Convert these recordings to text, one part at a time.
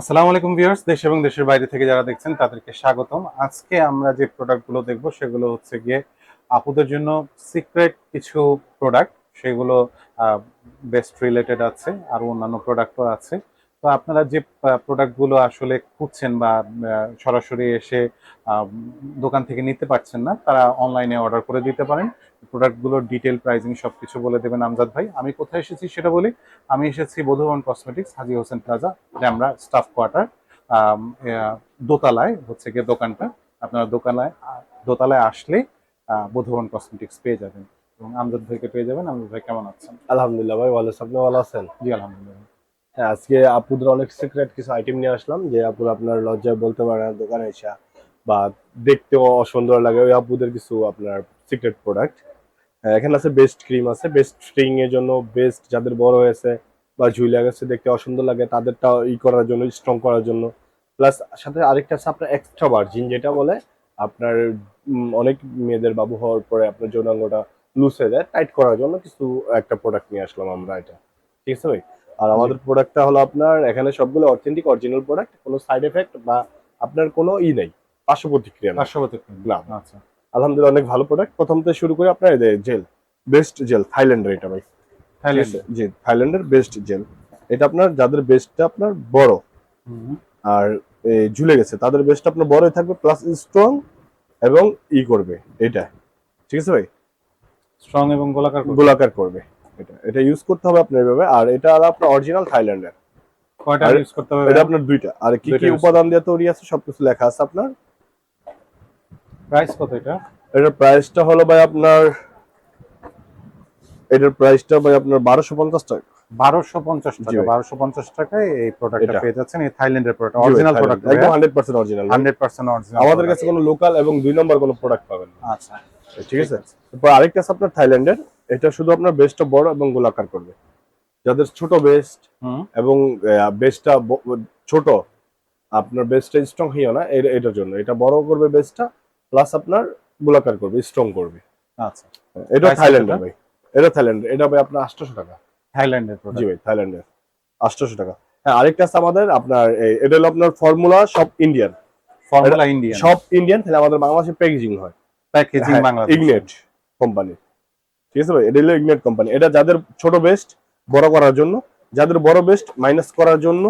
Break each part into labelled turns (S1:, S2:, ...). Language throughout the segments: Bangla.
S1: আসসালামু আলাইকুম ভিউয়ার্স, দেশ এবং দেশের বাইরে থেকে যারা দেখছেন, তাদেরকে স্বাগতম। আজকে আমরা যে প্রোডাক্টগুলো দেখব, সেগুলো হচ্ছে গিয়ে আপুদের জন্য সিক্রেট কিছু প্রোডাক্ট সেগুলো বেস্ট রিলেটেড আছে, আর অন্যান্য প্রোডাক্টও আছে। তো আপনারা যে প্রোডাক্টগুলো আসলে খুঁজছেন বা সরাসরি এসে দোকান থেকে নিতে পারছেন না, তারা অনলাইনে অর্ডার করে দিতে পারেন। প্রোডাক্টগুলোর ডিটেল প্রাইসিং সবকিছু বলে দেবেন আমজাদ ভাই। আমি কোথায় এসেছি সেটা বলি? আমি এসেছি বধুবন কসমেটিক্স হাজি হোসেন প্লাজা আমরা স্টাফ কোয়ার্টার দোতলায় হচ্ছে গিয়ে দোকানটা। আপনারা দোকানায় দোতলায় আসলে বধুবন কসমেটিক্স পেয়ে যাবেন। এবং আমজাদ ভাইকে পেয়ে যাবেন। আমজাদ ভাই কেমন আছেন?
S2: আলহামদুলিল্লাহ ভাই ভালো। আপনি ভালো আছেন?
S1: জি আলহামদুলিল্লাহ।
S2: হ্যাঁ আজকে আপুদের অনেক সিক্রেট কিছু আইটেম নিয়ে আসলাম যে আপুর আপনার লজ্জায় বলতে পারে না দোকানে এসে বা দেখতেও অসুন্দর লাগে। ওই আপুদের কিছু আপনার সিক্রেট প্রোডাক্ট এখানে আছে বেস্ট ক্রিম আছে। বেস্ট স্ট্রিং এর জন্য বেস্ট যাদের বড় হয়েছে বা ঝুলে গেছে দেখতে অসুন্দর লাগে তাদেরটা ই করার জন্য স্ট্রং করার জন্য। প্লাস সাথে আরেকটা আছে আপনার এক্সট্রা ভার্জিন যেটা বলে আপনার অনেক মেয়েদের বাবু হওয়ার পরে আপনার যৌনাঙ্গটা লুজ হয়ে যায় টাইট করার জন্য কিছু একটা প্রোডাক্ট নিয়ে আসলাম আমরা এটা। ঠিক আছে ভাই? আর আমাদের প্রোডাক্টটা হলো আপনার এখানে সবগুলো অথেন্টিক অরিজিনাল প্রোডাক্ট কোনো সাইড এফেক্ট বা আপনার কোনো ই নেই। পার্শ্ব প্রতিক্রিয়া না।
S1: আচ্ছা।
S2: আলহামদুলিল্লাহ অনেক ভালো প্রোডাক্ট প্রথম থেকে শুরু করে আপনার জেল বেস্ট জেল থাইল্যান্ডের এটা ভাই।
S1: থাইল্যান্ড
S2: জি থাইল্যান্ডের বেস্ট জেল এটা আপনার যাদের বেস্টটা আপনার বড়। আর ঝুলে গেছে তাদের বেস্টটা আপনার বড়ই থাকবে প্লাস স্ট্রং এবং ই করবে এটা। ঠিক আছে ভাই?
S1: স্ট্রং এবং গোলাকার করবে।
S2: গোলাকার করবে এটা। এটা ইউজ করতে হবে আপনার এভাবে। আর এটা হলো আপনার অরিজিনাল থাইল্যান্ডের
S1: কয়টা ইউজ করতে হবে
S2: এটা আপনার দুইটা। আর কি কি উপাদান দিয়ে তৈরি আছে সবকিছু লেখা আছে আপনার।
S1: প্রাইস কত এটা?
S2: এটার প্রাইসটা হলো ভাই আপনার এটার প্রাইসটা ভাই আপনার বারোশো পঞ্চাশ টাকা।
S1: বারোশো পঞ্চাশ টাকা। বারোশো পঞ্চাশ টাকায় এই প্রোডাক্টটা পেয়ে যাচ্ছেন এই থাইল্যান্ডের প্রোডাক্ট অরিজিনাল প্রোডাক্ট
S2: একদম hundred percent original
S1: hundred percent original
S2: আমাদের কাছে কোনো লোকাল এবং দুই নম্বর কোনো প্রোডাক্ট পাবেন না।
S1: আচ্ছা।
S2: ঠিক আছে? তারপর আরেকটা আছে আপনার থাইল্যান্ডের। এটা শুধু আপনার বেস্টটা বড় এবং গোলাকার করবে। যাদের ছোট বেস্ট এবং বেস্টটা ছোট আপনার বেস্টটা স্ট্রং হইও না এর- এটার জন্য। এটা বড় করবে বেস্টটা প্লাস আপনার গোলাকার করবে স্ট্রং করবে।
S1: আচ্ছা।
S2: এটা থাইল্যান্ডের? ভাই। এটা থাইল্যান্ডের এটা ভাই আপনার আটশোশো টাকা।
S1: থাইল্যান্ডের
S2: জি ভাই থাইল্যান্ডের আটশোশো টাকা। হ্যাঁ আরেকটা আছে আমাদের আপনার এটা হলো আপনার ফর্মুলা সব ইন্ডিয়ান
S1: ফর্মুলা ইন্ডিয়া
S2: সব ইন্ডিয়ান তাহলে আমাদের বাংলাদেশে প্যাকেজিং হয়।
S1: প্যাকেজিং বাংলাদেশ।
S2: ইগনেট কোম্পানি ঠিক আছে ভাই এটা হলো ইগনেট কোম্পানি এটা যাদের ছোট বেস্ট বড় করার জন্য যাদের বড় বেস্ট মাইনাস করার জন্য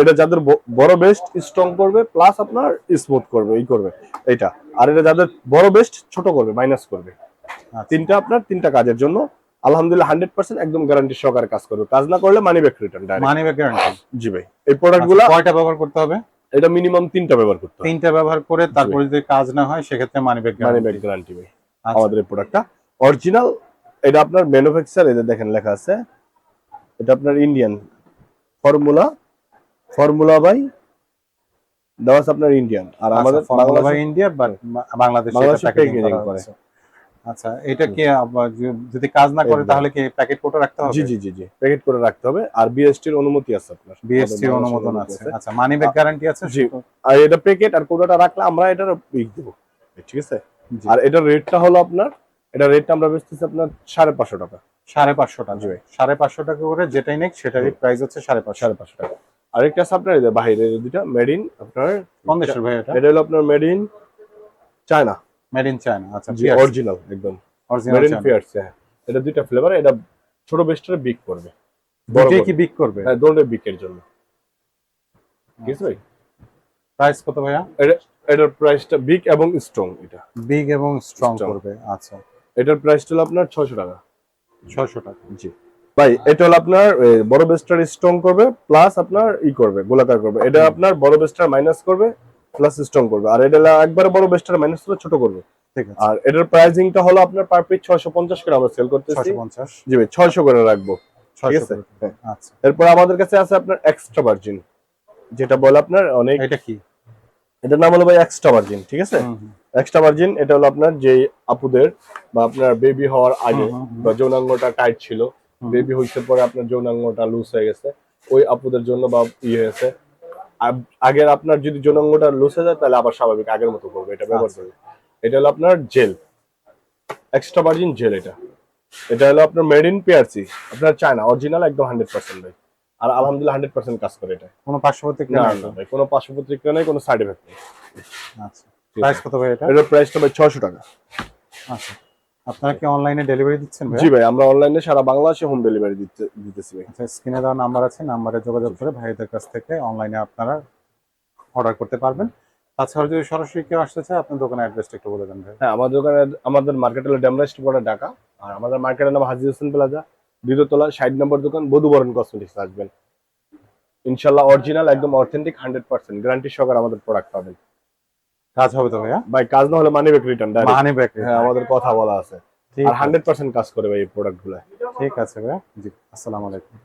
S2: এটা যাদের বড় বেস্ট স্ট্রং করবে প্লাস আপনার স্মুথ করবে এই করবে এটা আর এটা যাদের বড় বেস্ট ছোট করবে মাইনাস করবে।
S1: আচ্ছা।
S2: তিনটা আপনার তিনটা কাজের জন্য। আলহামদুলিল্লাহ হান্ড্রেড পার্সেন্ট একদম গ্যারান্টি সহকারে কাজ করবে। কাজ না করলে money back return
S1: money back guarantee
S2: জি ভাই এই প্রোডাক্টগুলা
S1: কয়টা ব্যবহার করতে হবে?
S2: এটা মিনিমাম তিনটা ব্যবহার করতে হবে।
S1: তিনটা ব্যবহার করে তারপরে যদি কাজ না হয় সেক্ষেত্রে money back
S2: money back
S1: guarantee
S2: guarantee ভাই আমাদের এই প্রোডাক্টটা অরিজিনাল এটা আপনার ম্যানুফ্যাকচার এদের দেখেন লেখা আছে। এটা আপনার ইন্ডিয়ান ফর্মুলা ফর্মুলা বাই আপনার ইন্ডিয়ান। আর আমাদের বাংলাদেশ
S1: ইন্ডিয়া বাংলাদেশ
S2: বাংলাদেশে
S1: প্যাকেজিং করে। আচ্ছা এটা কি যদি কাজ না করে তাহলে কি প্যাকেট কোটা রাখতে হবে?
S2: জি জি জি জি প্যাকেট করে রাখতে হবে। আর বিএসটির অনুমতি আছে আপনার।
S1: বিএসসি
S2: আমাদের
S1: অনুমোদন আছে। আচ্ছা মানি ব্যাক গ্যারান্টি আছে?
S2: জি। আর এটা প্যাকেট আর কোটাটা রাখলে আমরা এটার পিক দেবো। ঠিক আছে? আর এটার রেটটা হলো আপনার এটা রেটটা আমরা বেচতেছি আপনার সাড়ে পাঁচশো টাকা।
S1: সাড়ে পাঁচশো টাকা। সাড়ে পাঁচশো টাকা করে যেটাই নেক সেটারই প্রাইস হচ্ছে সাড়ে পাঁচশো।
S2: সাড়ে পাঁচশো টাকা। আরেকটা আছে আপনার এই যে বাইরে দুটা মেড ইন আপনার
S1: কোন দেশের ভাই এটা?
S2: এটা হলো আপনার made in China
S1: made in China আচ্ছা
S2: অরিজিনাল একদম।
S1: অরিজিনাল
S2: মেড ইন ফিয়ার্স হ্যাঁ। এটা দুইটা ফ্লেভার এটা ছোট বেস্টারে বিগ করবে। বড়
S1: কি। বিক করবে?
S2: হ্যাঁ দোনো বিকের জন্য। ঠিক আছে ভাই
S1: প্রাইস কত ভাইয়া?
S2: এটার প্রাইসটা বিগ এবং স্ট্রং এটা।
S1: বিগ এবং স্ট্রং। করবে আচ্ছা।
S2: এটার প্রাইসটা হলো আপনার ছয়শো টাকা।
S1: ছয়শো টাকা।
S2: জি। ভাই এটা হলো আপনার বড় বেস্টার স্ট্রং করবে প্লাস আপনার ই করবে গোলাকার করবে। এটা আপনার বড় বেস্টার মাইনাস করবে প্লাস স্ট্রং করবে। আর এটা একবারে বড় বেস্টার মাইনাস করে ছোট করবে।
S1: ঠিক আছে।
S2: আর এটার প্রাইসিংটা হলো আপনার পার পিস ছয়শো পঞ্চাশ করে আমরা সেল করতেছি।
S1: ছয়শো পঞ্চাশ।
S2: জি ভাই ছয়শো করে রাখব।
S1: ছয়শো
S2: আছে? হ্যাঁ।
S1: আচ্ছা।
S2: এরপর আমাদের কাছে আছে আপনার এক্সট্রা ভার্জিন যেটা বলে আপনার অনেক
S1: এটা কি?
S2: এটার নাম হলো ভাই এক্সট্রা ভার্জিন ঠিক আছে। এক্সট্রা ভার্জিন এটা হলো আপনার যে আপুদের বা আপনার বেবি হওয়ার আগে। বা যৌনাঙ্গটা টাইট ছিল। বেবি হইতে পরে আপনার যৌনাঙ্গটা লুজ হয়ে গেছে। ওই আপুদের জন্য বা ই হয়েছে। আগের আপনার যদি যৌনাঙ্গটা লুজ হয়ে যায় তাহলে আবার স্বাভাবিক আগের মতো করবে। এটা ব্যবহার
S1: আচ্ছা।
S2: করবে। এটা হলো আপনার জেল এক্সট্রা ভার্জিন জেল এটা। এটা হলো আপনার মেড ইন পিআরসি আপনার চায়না অরিজিনাল একদম হান্ড্রেড পার্সেন্ট ভাই। আর আলহামদুলিল্লাহ হান্ড্রেড পার্সেন্ট কাজ করে এটা।
S1: কোনো পার্শ্ববর্তী
S2: না
S1: নাই
S2: না কোনো পার্শ্বপত্রিকা নেই কোনো সাইড এফেক্ট নেই।
S1: আচ্ছা। প্রাইস কত ভাই এটা?
S2: এটার প্রাইসটা ভাই ছশো টাকা।
S1: আচ্ছা। আপনারা কি অনলাইনে ডেলিভারি দিচ্ছেন ভাই
S2: জি ভাই আমরা অনলাইনে সারা বাংলাদেশে হোম ডেলিভারি দিতে দিতেছি ভাই।
S1: আচ্ছা স্ক্রিনে দেওয়া নাম্বার আছে নাম্বারে যোগাযোগ করে ভাইদের কাছ থেকে অনলাইনে আপনারা অর্ডার করতে পারবেন। তাছাড়া যদি সরাসরি কেউ আসতে চায় আপনার দোকানের অ্যাড্রেসটা একটু বলে দেন ভাই
S2: হ্যাঁ আমাদের দোকানে আমাদের মার্কেট হলো ড্যামরা স্ট্রিট ঢাকা আর আমাদের মার্কেটের নাম হাজি হোসেন প্লাজা দ্বিতীয়তলা ষাট নম্বর দোকান বধুবরণ কসমেটিক্স আসবেন। ইনশাল্লাহ অরিজিনাল একদম অথেন্টিক হান্ড্রেড পার্সেন্ট গ্যারান্টি সহকারে আমাদের প্রোডাক্ট পাবেন।
S1: কাজ হবে তো ভাইয়া?
S2: ভাই কাজ না হলে money back return direct
S1: money back
S2: হ্যাঁ আমাদের কথা বলা আছে।
S1: ঠিক
S2: আর
S1: আছে।
S2: হান্ড্রেড পার্সেন্ট কাজ করে ভাই এই প্রোডাক্টগুলো
S1: ঠিক আছে ভাইয়া। জি। আসসালামু আলাইকুম।